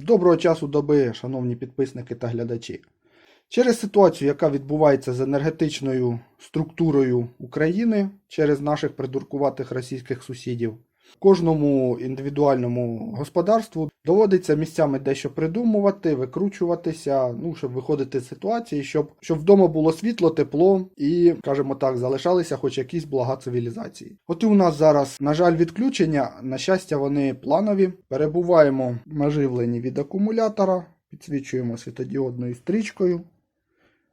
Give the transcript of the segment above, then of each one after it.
Доброго часу доби, шановні підписники та глядачі. Через ситуацію, яка відбувається з енергетичною структурою України через наших придуркуватих російських сусідів, кожному індивідуальному господарству доводиться місцями дещо придумувати, викручуватися, ну, щоб виходити з ситуації, щоб, щоб вдома було світло, тепло і, скажімо так, залишалися хоч якісь блага цивілізації. От і у нас зараз, на жаль, відключення, на щастя, вони планові. Перебуваємо наживлені від акумулятора, підсвічуємо світодіодною стрічкою.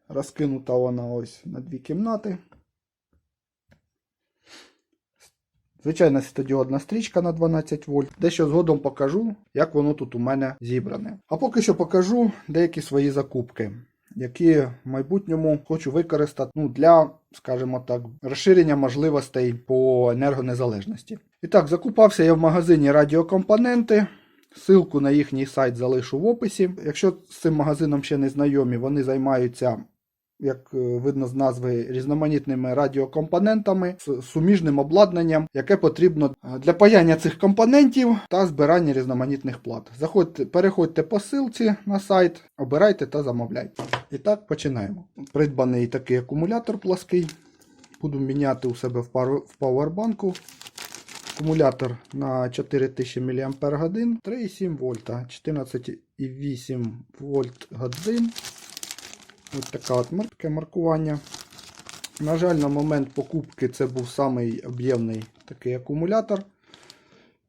Розкинута вона ось на дві кімнати. Звичайна світодіодна стрічка на 12 вольт. Дещо згодом покажу, як воно тут у мене зібране. А поки що покажу деякі свої закупки, які в майбутньому хочу використати ну, для, скажімо так, розширення можливостей по енергонезалежності. І так, закупався я в магазині радіокомпоненти. Ссылку на їхній сайт залишу в описі. Якщо з цим магазином ще не знайомі, вони займаються як е, видно з назви, різноманітними радіокомпонентами з суміжним обладнанням, яке потрібно е, для паяння цих компонентів та збирання різноманітних плат. Заходьте, переходьте по ссылці на сайт, обирайте та замовляйте. І так, починаємо. Придбаний такий акумулятор плаский. Буду міняти у себе в, пару, в пауербанку. Акумулятор на 4000 мАч 3,7 вольта, 14,8 вольт годин. Ось така от таке маркування. На жаль, на момент покупки це був самий об'ємний такий акумулятор.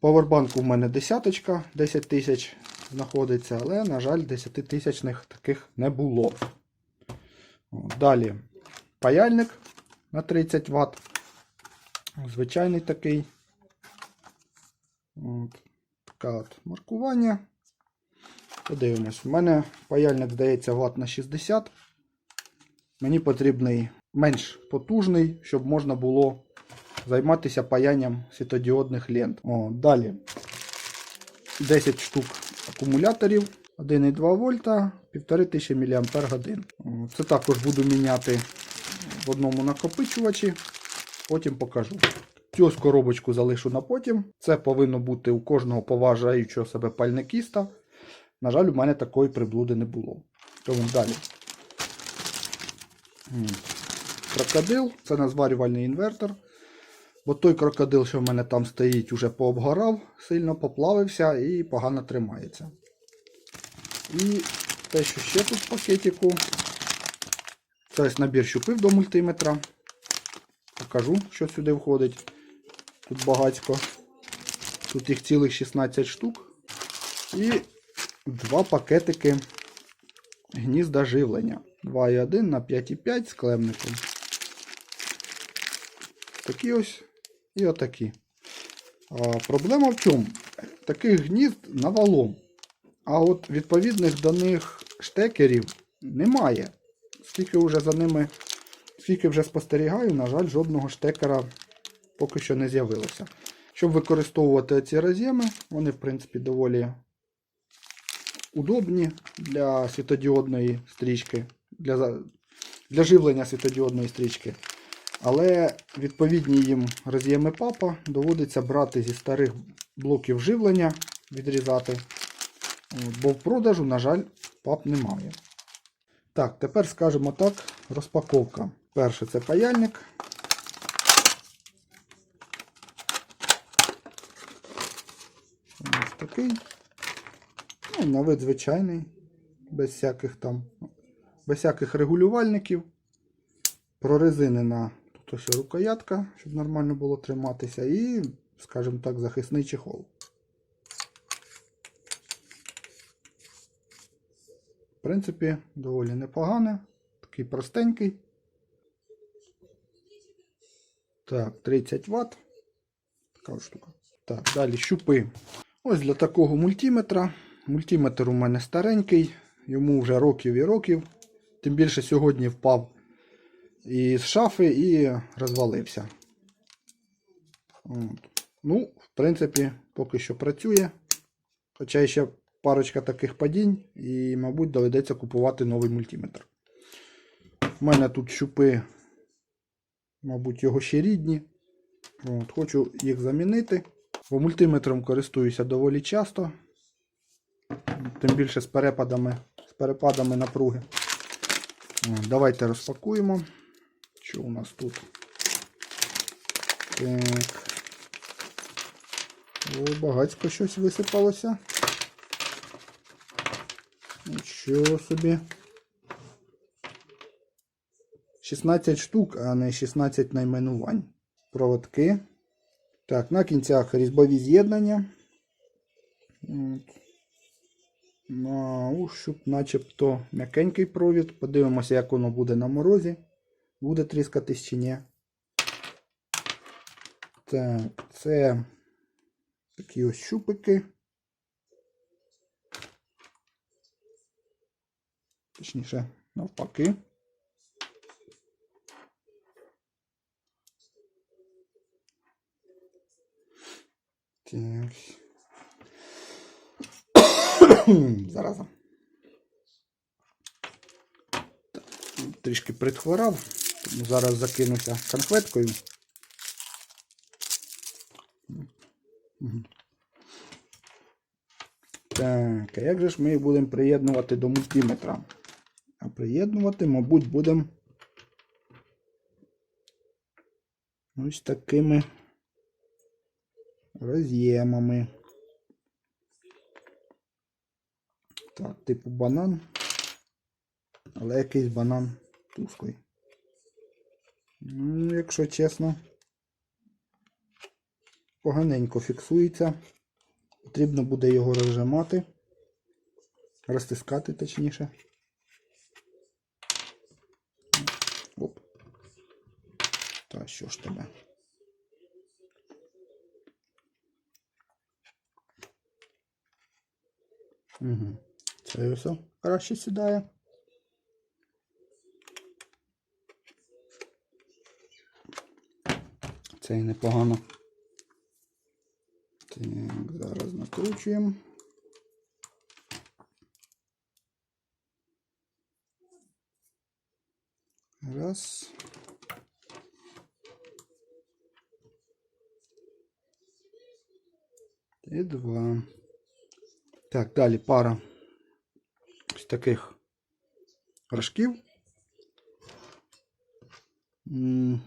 Павербанк у мене десяточка, 10 тисяч знаходиться, але, на жаль, 10 тисячних таких не було. Далі паяльник на 30 Вт. Звичайний такий. От, така от маркування. Подивимось. У мене паяльник, здається, Вт на 60. Мені потрібний менш потужний, щоб можна було займатися паянням світодіодних лент. О, далі 10 штук акумуляторів 1,2 вольта, 1500 мАч. Це також буду міняти в одному накопичувачі. Потім покажу. Цю коробочку залишу на потім. Це повинно бути у кожного поважаючого себе пальникіста. На жаль, у мене такої приблуди не було. Тому далі. Крокодил це назварювальний інвертор. Бо той крокодил, що в мене там стоїть, уже пообгорав, сильно поплавився і погано тримається. І те, що ще тут в пакетику. Це набір щупив до мультиметра. Покажу, що сюди входить. Тут багатько. Тут їх цілих 16 штук. І два пакетики гнізда живлення. 2,1 на 5,5 з клемником. Такі ось і отакі. А, проблема в чому? Таких гнізд навалом. А от відповідних до них штекерів немає. Скільки вже за ними, скільки вже спостерігаю, на жаль, жодного штекера поки що не з'явилося. Щоб використовувати ці роз'єми, вони, в принципі, доволі удобні для світодіодної стрічки, для, для живлення світодіодної стрічки. Але відповідні їм роз'єми папа доводиться брати зі старих блоків живлення, відрізати. Бо в продажу, на жаль, пап немає. Так, тепер скажемо так, розпаковка. Перше це паяльник. Ось такий. Ну, на вид звичайний, без всяких там, без всяких регулювальників. Прорезинена тут ось рукоятка, щоб нормально було триматися, і, скажімо так, захисний чехол. В принципі, доволі непогане, такий простенький. Так, 30 Вт. Така штука. Так, далі щупи. Ось для такого мультиметра. Мультиметр у мене старенький, йому вже років і років. Тим більше сьогодні впав із шафи і розвалився. От. Ну, в принципі, поки що працює. Хоча ще парочка таких падінь, і, мабуть, доведеться купувати новий мультиметр. У мене тут щупи, мабуть, його ще рідні. От, хочу їх замінити. Бо мультиметром користуюся доволі часто. Тим більше з перепадами, з перепадами напруги. О, Давайте розпакуємо. Що у нас тут? Так. О, багацько щось висипалося. Нічого собі. 16 штук, а не 16 найменувань. Проводки. Так, на кінцях різьбові з'єднання. От. На ощуп, начебто м'якенький провід. Подивимося, як воно буде на морозі. Буде тріскатись чи ні. Так, це такі ось щупики. Точніше, навпаки. Так. Зараза. Трішки притхворав, тому зараз закинуся конфеткою. Так, а як же ж ми будемо приєднувати до мультиметра? А приєднувати, мабуть, будемо ось такими роз'ємами. Так, типу банан. Але якийсь банан тусклий. Ну, якщо чесно, поганенько фіксується. Потрібно буде його розжимати. Розтискати точніше. Оп. Та що ж тебе? Угу. Все краще сідає. Це і непогано. Так, зараз накручуємо. Раз. І два. Так, далі пара таких рожків. М,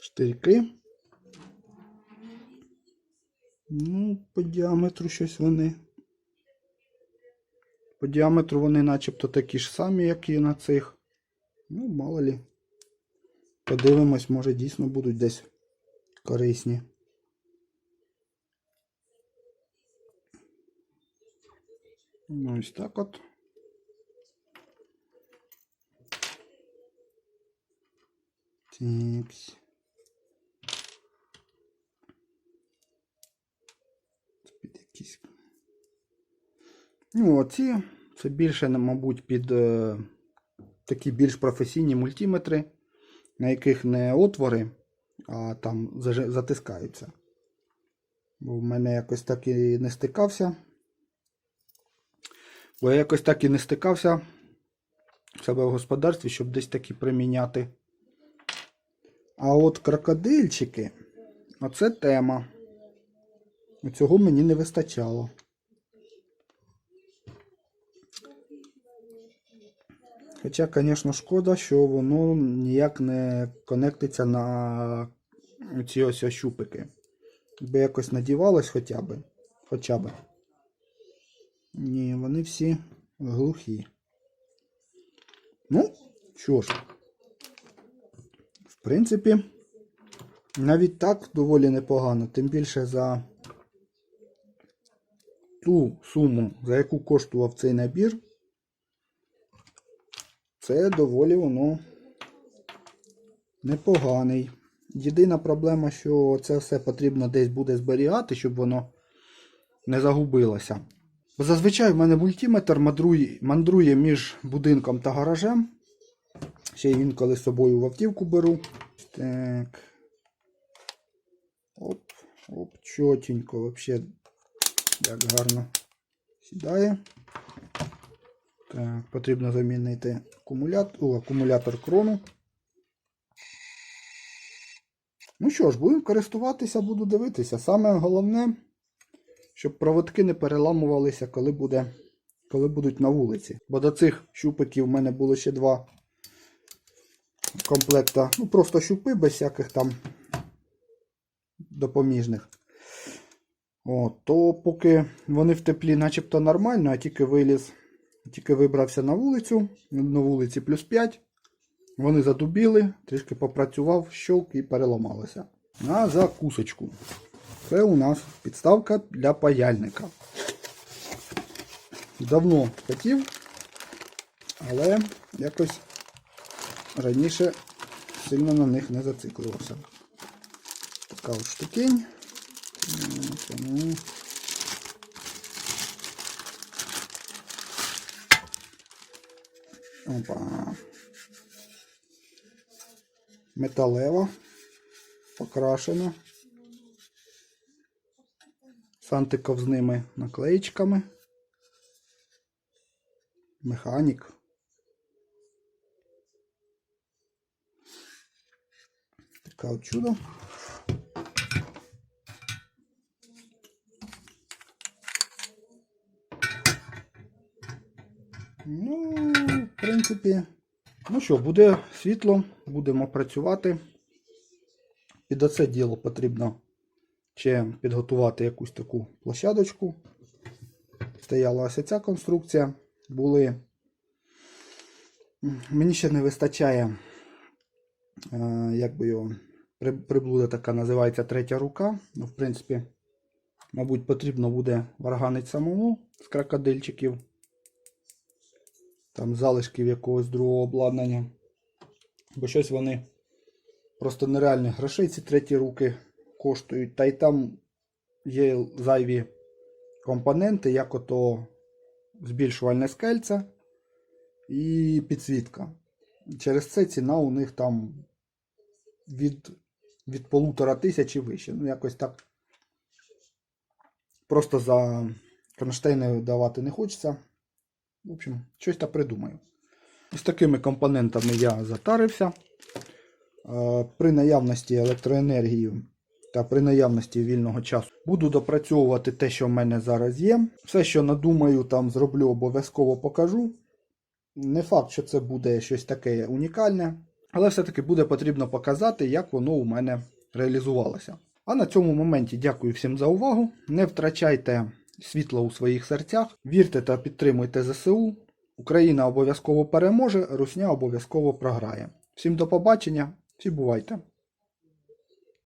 Штирьки. Ну, по діаметру щось вони. По діаметру вони начебто такі ж самі, як і на цих. Ну, мало лі. Подивимось, може дійсно будуть десь корисні. Ну, ось так от. Тікс. Під якісь. Ну, оці. Це більше, мабуть, під е, такі більш професійні мультиметри, на яких не отвори, а там затискаються. Бо в мене якось так і не стикався. Бо я якось так і не стикався в себе в господарстві, щоб десь такі приміняти. А от крокодильчики, оце тема. Цього мені не вистачало. Хоча, звісно, шкода, що воно ніяк не конектиться на ці ось щупики. Би якось надівалось хоча б. Хоча б. Ні, вони всі глухі. Ну, що ж. В принципі, навіть так доволі непогано. Тим більше за ту суму, за яку коштував цей набір. Це доволі воно непоганий. Єдина проблема, що це все потрібно десь буде зберігати, щоб воно не загубилося. Зазвичай в мене мультиметр мандрує, мандрує між будинком та гаражем. Ще й інколи з собою в автівку беру. Так. Оп, оп, чотенько, вообще, як гарно сідає. Так, потрібно замінити акумулятор, о, акумулятор крону. Ну що ж, будемо користуватися, буду дивитися. Саме головне, щоб проводки не переламувалися, коли, буде, коли будуть на вулиці. Бо до цих щупиків в мене було ще два комплекта. Ну, просто щупи без всяких там допоміжних. О, то поки вони в теплі начебто нормально, а тільки виліз, тільки вибрався на вулицю, на вулиці плюс 5. Вони задубіли, трішки попрацював, щелк і переламалося. На закусочку. Це у нас підставка для паяльника. Давно хотів, але якось раніше сильно на них не зацикливався. Така от штукень. Ну, Опа. Металева. Покрашена. З антиковзними наклеїчками. Механік. Така от чудо. Ну, в принципі, ну що, буде світло, будемо працювати. Під оце діло потрібно ще підготувати якусь таку площадочку. Стояла ось ця конструкція. Були. Мені ще не вистачає, е, як би його, при- приблуда така називається третя рука. Ну, в принципі, мабуть, потрібно буде варганить самому з крокодильчиків. Там залишків якогось другого обладнання. Бо щось вони просто нереальних грошей ці треті руки коштують. Та й там є зайві компоненти, як ото збільшувальне скельце і підсвітка. Через це ціна у них там від, від полутора тисяч і вище. Ну, якось так. Просто за кронштейни давати не хочеться. В общем, щось та придумаю. З такими компонентами я затарився. Е, При наявності електроенергії та при наявності вільного часу буду допрацьовувати те, що в мене зараз є. Все, що надумаю, там зроблю, обов'язково покажу. Не факт, що це буде щось таке унікальне, але все-таки буде потрібно показати, як воно у мене реалізувалося. А на цьому моменті дякую всім за увагу. Не втрачайте світло у своїх серцях, вірте та підтримуйте ЗСУ. Україна обов'язково переможе, Русня обов'язково програє. Всім до побачення, всі бувайте!